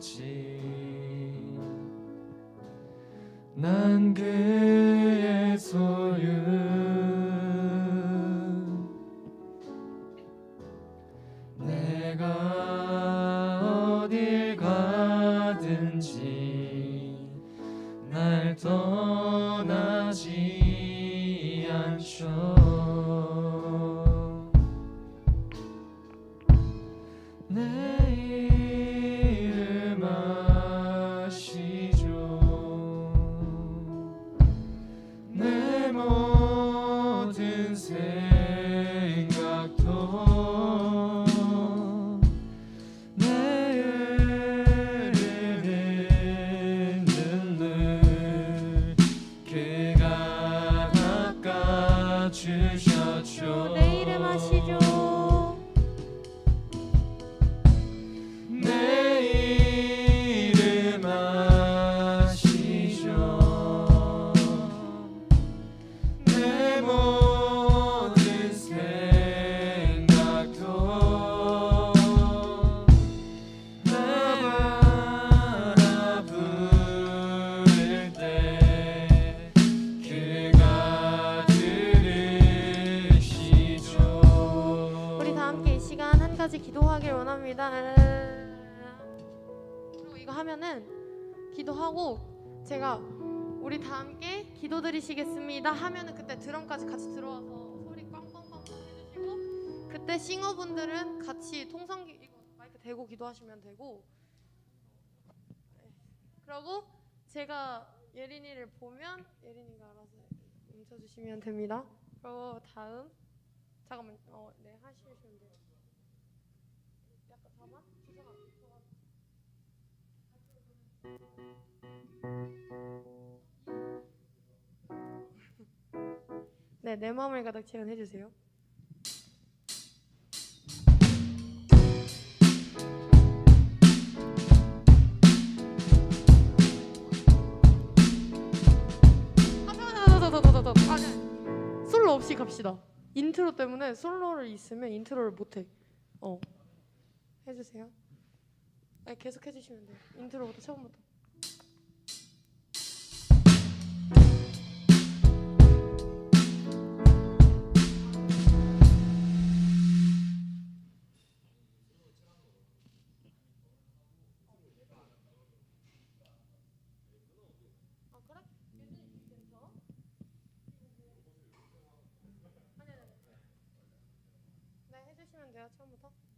거지 난 그 주셨죠. 내 이름 아시 하면은 기도하고 제가 우리 다 함께 기도 드리시겠습니다 하면은 그때 드럼까지 같이 들어와서 소리 꽝꽝꽝꽝 해주시고 그때 싱어분들은 같이 통성기 이거 마이크 대고 기도하시면 되고 네. 그러고 제가 예린이를 보면 예린이가 알아서 멈춰주시면 됩니다. 그리고 다음 잠깐만 어네 하시면 돼요. 약간 잠깐 주사가 네, 내 마음을 가득 채운 해주세요. 솔로 없이 갑시다. 인트로 때문에 솔로를 있으면 인트로를 못해. 어 해주세요. 아니 계속 해주시면 돼요. 인트로부터 처음부터. 아. 네 처음부터.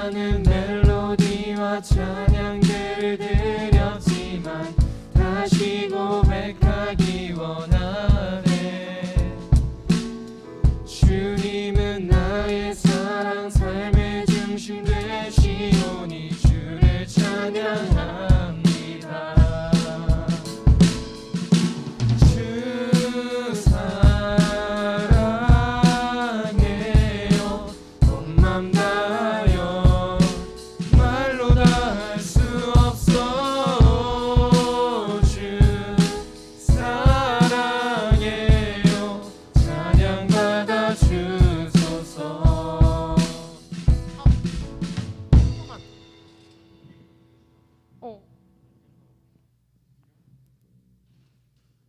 수많은 멜로디와 잘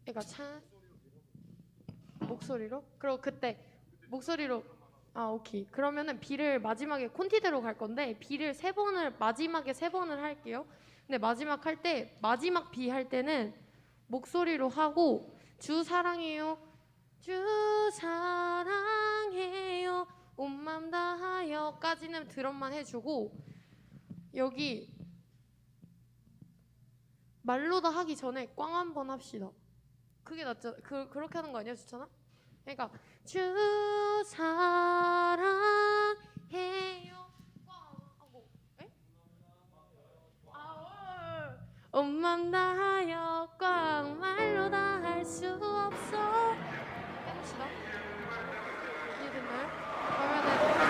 애가 찬 목소리로? 그리고 그때 목소리로 아 오케이 그러면은 비를 마지막에 콘티대로 갈 건데 비를 세 번을 마지막에 세 번을 할게요. 근데 마지막 할 때 마지막 비할 때는 목소리로 하고 주 사랑해요 주 사랑해요 온맘 다하여까지는 드럼만 해주고 여기 말로 다 하기 전에 꽝 한 번 합시다. 그게 낫죠. 그 그렇게 하는 거 아니야, 주찬아? 그러니까 주 사랑해요. 하고, 에? 아, 엄만 다여 꽉 말로 다 할 수 없어. 해봅시다. 이해됐나요? 그러면은.